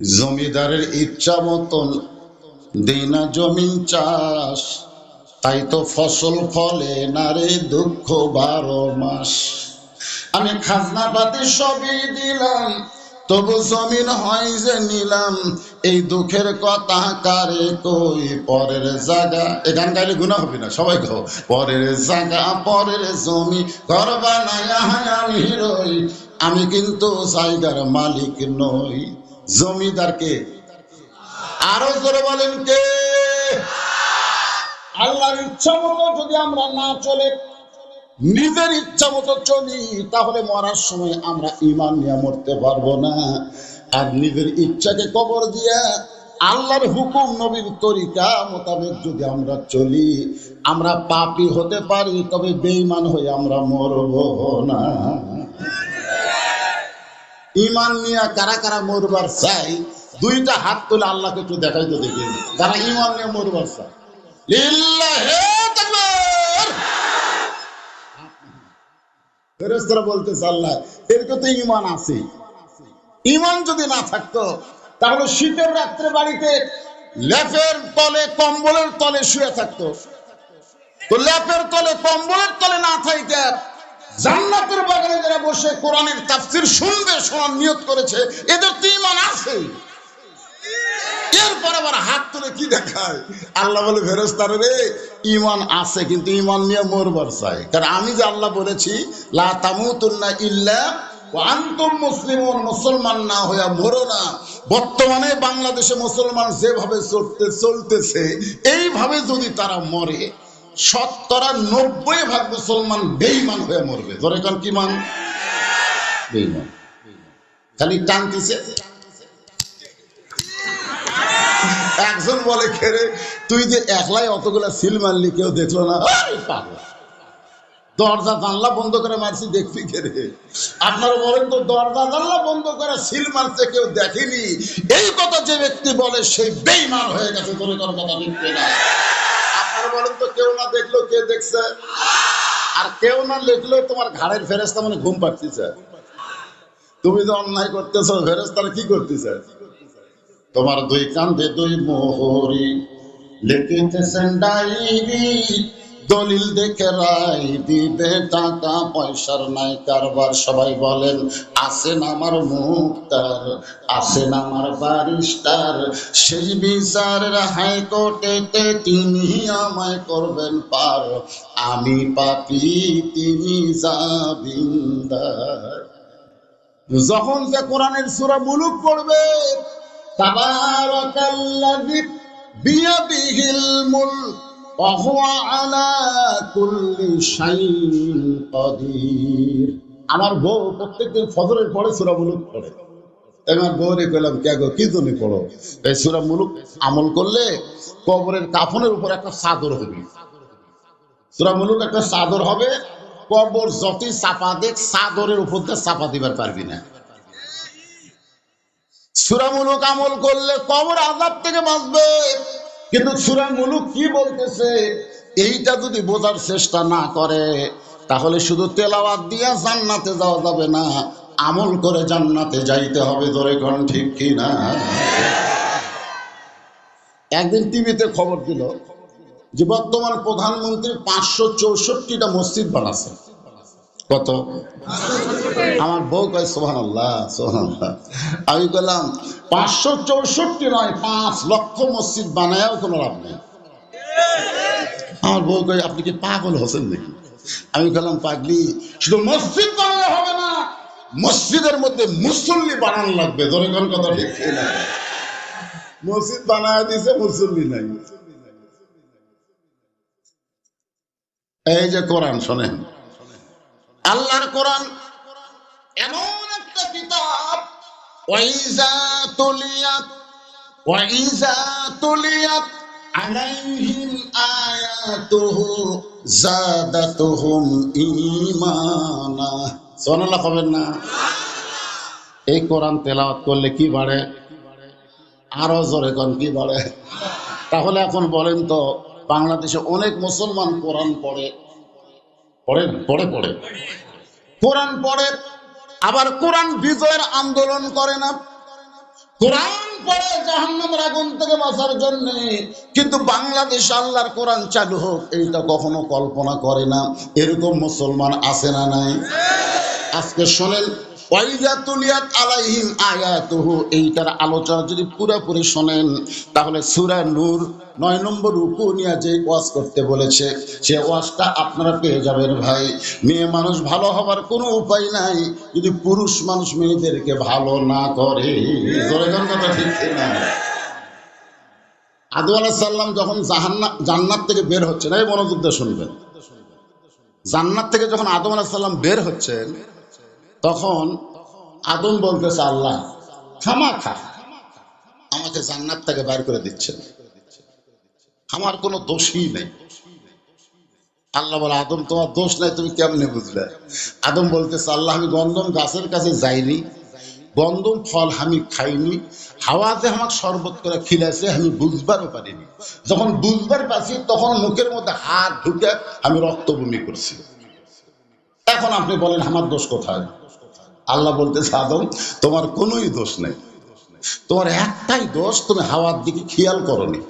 জমিদারের ইচ্ছা মতন দেই না জমিন চাষ, তাই তো ফসল ফলে না রে দুঃখ বারো মাস। আমি খাজনা পাতি সবই দিলাম, তবু জমিন হয় যে নিলাম। এই দুঃখের কথা কারে কই পরের জায়গা? এ গান গাইলে গুণা হবে না, সবাই কো পরের জায়গা, পরের জমি, ঘর বানায় আমি রই। আমি কিন্তু জায়গার মালিক নই। জমিদারকে। আরও জোরে বলেন কে? আল্লাহর ইচ্ছা মতো যদি আমরা না চলে, নিজের ইচ্ছা মতো চলি, তাহলে মরার সময় আমরা ইমান নিয়ে মরতে পারব না। আর নিজের ইচ্ছাকে কবর দিয়া আল্লাহর হুকুম, নবীর তরিকা মোতাবেক যদি আমরা চলি, আমরা পাপি হতে পারি, তবে বেঈমান হয়ে আমরা মরব না। ইমান নিয়ে কারা কারা মরবার চাই, দুইটা হাত তুলে আল্লাহকে একটু দেখাই তো দেখি যারা ইমান নিয়ে মরবার চাই আছে। ইমান যদি না থাকতো, তাহলে শীতের রাত্রে বাড়িতে কম্বলের তলে শুয়ে থাকতো। তো কম্বলের তলে না থাকতে জান্নাতের বাগানে যারা বসে কোরআনের তাফসির শুনবে, শোনার নিয়ত করেছে, এদের তো ইমান আছে এরপর আবার হাত তুলে কি দেখায়? আল্লাহ বলে ফেরস্তার রে ইমান আছে, কিন্তু ইমান নিয়ে মরবার চাই। কারণ আমি যে আল্লাহ বলেছি, লা তামুতুন্না ইল্লা আনতুম মুসলিমুন, মুসলমান না হইয়া মরো না। বর্তমানে বাংলাদেশে মুসলমান যেভাবে চলতে চলতেছে এইভাবে যদি তারা মরে শতকরা নব্বই ভাগ মুসলমান বেইমান হয়ে মরবে। ধরে কারণ কি মান? বেইমান খালি টানতেছে একজন বলে খেরে তুই যে একলাই অতগুলা সিল মারলি, কেউ দেখল না? দরজা জানলা বন্ধ করে মারছি, দেখবি খেরে আপনারা বলেন তো, দরজা জানলা বন্ধ করে সিল মারছে কেউ দেখেনি? এই কথা যে ব্যক্তি বলে সেই বেইমান হয়ে গেছে তোর কোনো কথা লিখবে না বলেন তো, কেউ না দেখল কে দেখছে? আর কেউ না লিখলো তোমার ঘাড়ের ফেরেস্তা মানে ঘুম পাচ্ছিস তুমি যে অন্যায় করতেছো ফেরেস্তার কি করতেছে? তোমার দুই কান্ধে দুই মোহরি লিখিতেছেন ডাইরি দলিল দেখে রাই দিবে টাকা, পয়সার নাই কারবার। সবাই বলেন, আসেন আমার মুক্তার, আসেন আমার বারিস্টার সেই বিচারের হাইকোর্টেতে তিনি আমায় করবেন পার। আমি পাপি, তিনি জাবিন্দার যখন সে কোরআনের সূরা মুলুক পড়বে, তাবারাকাল্লাযী বিয়াদিহিল মুলক আমার বউ প্রত্যেকদিন ফজরের পরে সূরা মুলুক পড়ে। আমার বউরে কইলাম, কে গো, কি জন্য পড়ো? এই সূরা মুলুক আমল করলে কবরের কাফনের উপর একটা চাদর হবে। সুরা মুলুক একটা চাদর হবে, কবর যতই চাপা দেখ চাদরের উপর দিয়ে চাপা দিবার পারবি না। সুরামুলুক আমল করলে কবর আজাব থেকে বাঁচবে। কিন্তু সুরামুলুক কি বলতেছে? এইটা যদি বোঝার চেষ্টা না করে, তাহলে শুধু তেলাওয়াত দিয়া জান্নাতে যাওয়া যাবে না, আমল করে জান্নাতে যাইতে হবে ধরে কোন ঠিক কি না? একদিন টিভিতে খবর দিল যে বর্তমান প্রধানমন্ত্রী পাঁচশো চৌষট্টিটা মসজিদ বানাচ্ছে। কত? আমার বউ কয় সোহান আল্লাহ সোহান আল্লাহ আমি বললাম পাঁচশো চৌষট্টি নয়, পাঁচ লক্ষ মসজিদ বানায়াও কোনো লাভ নেই। আমার বউ কয়, আপনি কি পাগল হোসেন নাকি? আমি বললাম পাগলি, শুধু মসজিদ বানালে হবে না, মসজিদের মধ্যে মুসল্লি বানানো লাগবে। ধরে কোন কথা ঠিক মসজিদ বানায় দিছে, মুসল্লি নাই। এই যে কোরআন, শোনেন। আল্লাহর কোরআন এমন একটা কিতাব ওয়াইজা তুলিয়াত ওয়াইজা তুলিয়াত আলাইহিম আয়াতুহু জাদাতুহুম ঈমানা। সুবহানাল্লাহ কবেন না? এই কোরআন তেলাওয়াত করলে কি বাড়ে? আরও জোরে কোন, কি বাড়ে? তাহলে এখন বলেন তো, বাংলাদেশে অনেক মুসলমান কোরআন পড়ে। পড়ে পড়ে পড়ে। কোরআন পড়ে, আবার কোরআন বিজয়ের আন্দোলন করে না। কোরআন পড়ে জাহান্নামের আগুন থেকে বাঁচার জন্য, কিন্তু বাংলাদেশ আল্লাহর কোরআন চালু হোক, এইটা কখনো কল্পনা করে না। এরকম মুসলমান আছে না নাই? আজকে শোনেন আলাইহিম আয়াতুহু, এইটার আলোচনা যদি পুরোপুরি শোনেন, তাহলে সূরা নূর নয় নম্বর রুকু নিয়ে যে ওয়াজ করতে বলেছে, সে ওয়াজটা আপনারা পেয়ে যাবেন ভাই। মেয়ে মানুষ ভালো হবার কোনো উপায় নাই, যদি পুরুষ মানুষ মেয়েদেরকে ভালো না করে। কথা ঠিক না যখন জাহান্নাত জান্নাত থেকে বের হচ্ছেন, এই মনোযোগ শুনবেন। জান্নাত থেকে যখন আদম আলাহ সাল্লাম বের হচ্ছেন তখন আদম বলতেছে, আল্লাহ খামা খা। আমাকে জান্নাত থেকে বাইর করে দিচ্ছেন। আমার কোনো দোষই নেই। আল্লাহ বলে, আদম, তোমার দোষ নাই, তুমি কেমনে বুঝলে? আদম বলতেছে, আল্লাহ, আমি গন্ধম গাছের কাছে যাইনি। গন্ধম ফল আমি খাইনি। হাওয়াতে আমাকে শরবত করে খিলাইছে, আমি বুঝবারও পারিনি। যখন বুঝবার পারছি, তখন মুখের মধ্যে হাত ঢুকে আমি রক্ত বমি করছি। এখন আপনি বলেন, আমার দোষ কোথায়? আল্লাহ বলতেছে, আদম, তোমার কোনোই দোষ নেই। তোমার একটাই দোষ, তুমি হাওয়ার দিকে খেয়াল করনি।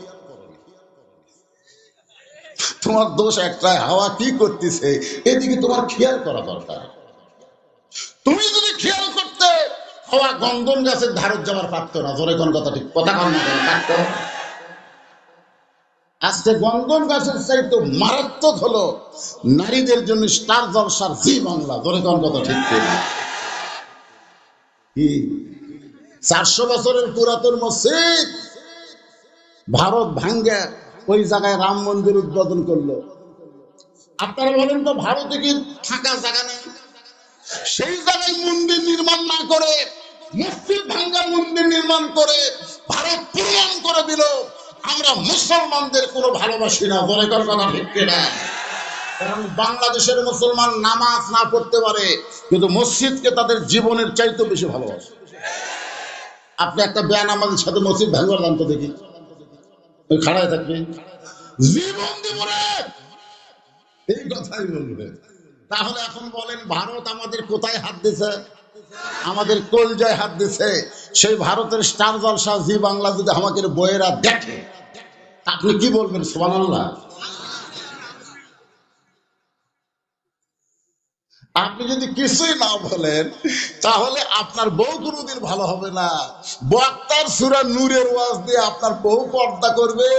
তোমার দোষ একটাই, হাওয়া কি করতেছে, এদিকে তোমার খেয়াল করা দরকার। তুমি যদি খেয়াল করতে, হাওয়া গন্ধম গাছের ধারত যাওয়ার পারত না ধরে কোন কথা ঠিক? কথা আজকে গন্ধম গাছের চাইতে মারাত্মক হলো, নারীদের জন্য স্টার জলসার জি বাংলা ধরে কোন কথা ঠিক? চারশো বছরের পুরাতন মসজিদ। ভারত ভাঙ্গে ওই জায়গায় রাম মন্দির উদ্বোধন করল। আপনারা বলেন তো ভারতে কি ফাঁকা জায়গা নেই? সেই জায়গায় মন্দির নির্মাণ না করে, মসজিদ ভাঙ্গা মন্দির নির্মাণ করে, ভারত প্রমাণ করে দিল। আমরা মুসলমানদের কোনো ভালোবাসি না, বলে কথা ঠিক কিনা? কারণ বাংলাদেশের মুসলমান নামাজ না পড়তে পারে কিন্তু মসজিদকে তাদের জীবনের চাইতে বেশি ভালোবাসে। আপনি একটা বেয়ান আমাদের সাথে মসজিদ ভাঙবার জানতো দেখি। ওই খাড়ায় থাকবে। এই কথাই বলবে। তাহলে এখন বলেন, ভারত আমাদের কোথায় হাত দিছে? আমাদের কলজায় হাত দিছে। সেই ভারতের স্টার জলসা জি বাংলা যদি আমাকে বইয়েরা দেখে আপনি কি বলবেন? সোমান আল্লাহ আপনি যদি কিছুই না বলেন, তাহলে আপনার বউ কোনোদিন ভালো হবে না। বক্তার সুরা নূরের ওয়াজ দিয়ে আপনার বউ পর্দা করবে।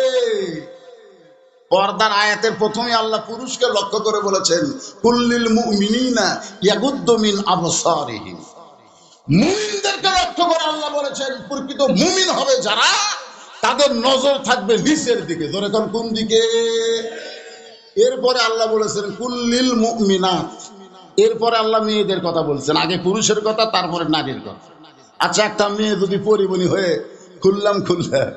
পর্দার আয়াতের প্রথমে আল্লাহ পুরুষকে লক্ষ্য করে বলেছেন, কুল্লিল মুমিনিনা ইয়াগুদ্দু মিন আবসারিহিম। মুমিনদেরকে লক্ষ্য করে আল্লাহ বলেছেন, প্রকৃত মুমিন হবে যারা তাদের নজর থাকবে নিচের দিকে। ধরে কোন দিকে? এরপরে আল্লাহ বলেছেন, কুল্লিল মুমিনাত। এরপরে আল্লাহ মেয়েদের কথা বলছেন। আগে পুরুষের কথা, তারপরে নারীর কথা। আচ্ছা একটা মেয়ে যদি পরিবনী হয়ে খুললাম খুললাম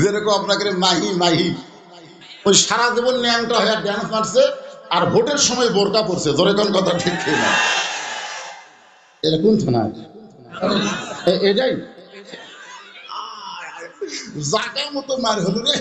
যেরকম আপনাকে মাহি মাহি, ওই সারা জীবন ন্যাংটা হয়ে ড্যান্স মারছে আর ভোটের সময় বোরকা পড়ছে ধরে কোন কথা ঠিক ঠিক না? এরকম থানা এটাই। জাগা মতো মার হলো রে।